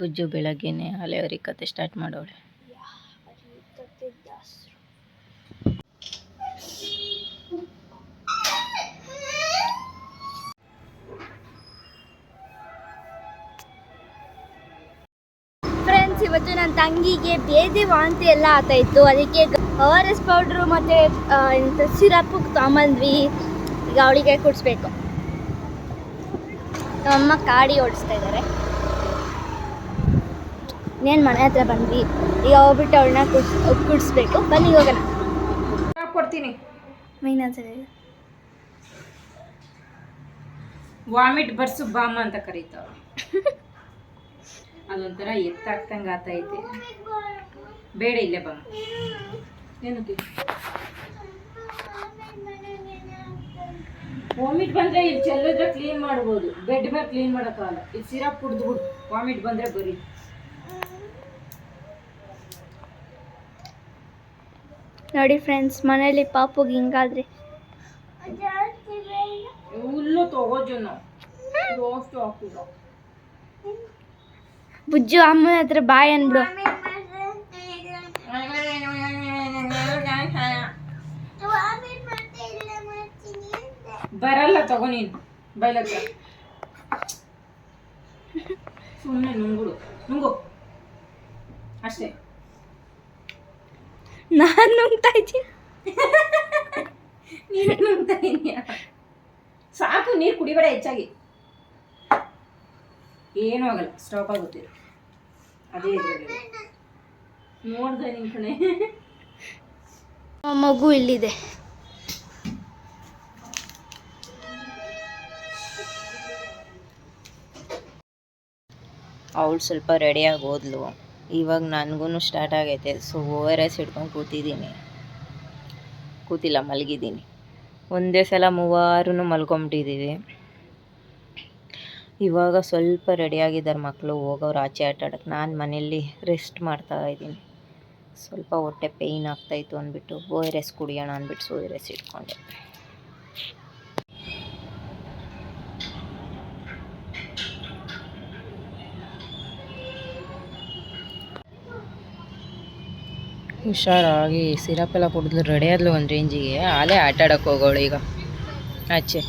ಬುಜ್ಜು ಬೆಳಗ್ಗೆನೆ ಹಳೆಯವರಿ ಕತೆ start ಮಾಡೋಳೆ. Friends ಇವತ್ತು ನನ್ನ ತಂಗಿಗೆ ಬೇದಿ ವಾಂತಿ ಎಲ್ಲ ಆಗ್ತಾ ಇತ್ತು. ಅದಕ್ಕೆ ಆರ್ ಎಸ್ ಪೌಡ್ರು ಮತ್ತು ಸಿರಪ್ಪು ತೊಗೊಂಬಂದ್ವಿ. ಈಗ ಅವಳಿಗೆ ಕುಡಿಸ್ಬೇಕು. ನಮ್ಮಮ್ಮ ಕಾಡಿ ಓಡಿಸ್ತಾ ಇದ್ದಾರೆ ಇನ್ನೇನು ಮನೆ ಹತ್ರ ಬಂದ್ವಿ. ಈಗ ಹೋಗ್ಬಿಟ್ಟು ಅವಳನ್ನ ಕುಡ್ಸ್ ಕುಡಿಸ್ಬೇಕು. ಬನ್ನಿ ಹೋಗೋಣ. ಕೊಡ್ತೀನಿ. ವಾಮಿಟ್ ಬರ್ಸು ಬಾಮ ಅಂತ ಕರೀತಾವ ಅದೊಂಥರ ಎತ್ತಾಗ್ತಂಗೆ ಆತೈತೆ ಬೇಡ ಇಲ್ಲೇ ಬಾಮ. ಏನಕ್ಕೆ ವಾಮಿಟ್ ಬಂದ್ರೆ ಇಲ್ಲಿ ಚೆಲ್ಲಿದ್ರೆ ಕ್ಲೀನ್ ಮಾಡ್ಬೋದು. ಬೆಡ್ ಮೇಲೆ ಕ್ಲೀನ್ ಮಾಡೋಕ್ಕಾಗಲ್ಲ. ಇದು ಸಿರಪ್ ಕುಡಿದ್ಬಿಡು ವಾಮಿಟ್ ಬಂದ್ರೆ ಬರೀ. ನೋಡಿ ಫ್ರೆಂಡ್ಸ್ ಮನೇಲಿ ಪಾಪುಗೆ ಹಿಂಗಾದ್ರೆ. ಹುಲ್ಲು ತಗೋಜು ನಾವು ಹಾಕಿಲ್ಲ ಬುಜ್ಜು ಅಮ್ಮನ ಹತ್ರ ಬಾಯ್ ಅನ್ಬಿಡು. ಬರಲ್ಲ ತಗೋ ನೀನು. ಬೈಲಕ್ಕ. ಸುಮ್ಮನೆ ನುಂಗುಡು. ನುಂಗು. ಅಷ್ಟೇ. ನಾನು ನುಂಗ್ತಾ ಇದ್ದೀನಿ. ನೀನು ನುಂಗ್ತಾ ಇದೀಯ ಸಾಕು ನೀರು ಕುಡಿಬೇಡ ಹೆಚ್ಚಾಗಿ. ಏನೂ ಆಗಲ್ಲ ಸ್ಟಾಪ್ ಆಗುತ್ತೆ. ಅದೇ ನೋಡ್ದೆ ನಿನ್ ಕಣೆ. ಮಗು ಇಲ್ಲಿದೆ. ಅವಳು ಸ್ವಲ್ಪ ರೆಡಿಯಾಗಿ ಹೋದ್ಲು ಇವಾಗ ನನಗೂ ಸ್ಟಾರ್ಟ್ ಆಗೈತೆ. ಸೊ ಓ ಆರ್ ಎಸ್ ಹಿಡ್ಕೊಂಡು ಕೂತಿದ್ದೀನಿ. ಕೂತಿಲ್ಲ, ಮಲಗಿದ್ದೀನಿ. ಒಂದೇ ಸಲ ಮೂವಾರು ಮಲ್ಕೊಂಬಿಟ್ಟಿದ್ದೀವಿ ಇವಾಗ ಸ್ವಲ್ಪ ರೆಡಿಯಾಗಿದ್ದಾರೆ ಮಕ್ಕಳು ಹೋಗೋರು ಆಚೆ ಆಟ ಆಡೋಕ್ಕೆ ನಾನು ಮನೆಯಲ್ಲಿ ರೆಸ್ಟ್ ಮಾಡ್ತಾ ಇದ್ದೀನಿ. ಸ್ವಲ್ಪ ಹೊಟ್ಟೆ ಪೇಯ್ನ್ ಆಗ್ತಾಯಿತ್ತು ಅಂದ್ಬಿಟ್ಟು ಓ ಆರ್ ಎಸ್ ಕುಡಿಯೋಣ ಅಂದ್ಬಿಟ್ಟು ಸೋ ಆರ್ ಎಸ್ ಇಟ್ಕೊಂಡೆ ಹುಷಾರಾಗಿ ಸಿರಪ್ ಎಲ್ಲ ಕುಡಿದ್ಲು ರೆಡಿ ಆದ್ಲು ಒಂದು ರೇಂಜಿಗೆ ಆಲೇ ಆಟ ಆಡೋಕೆ ಹೋಗೋಳು ಈಗ. ಆಚೆ.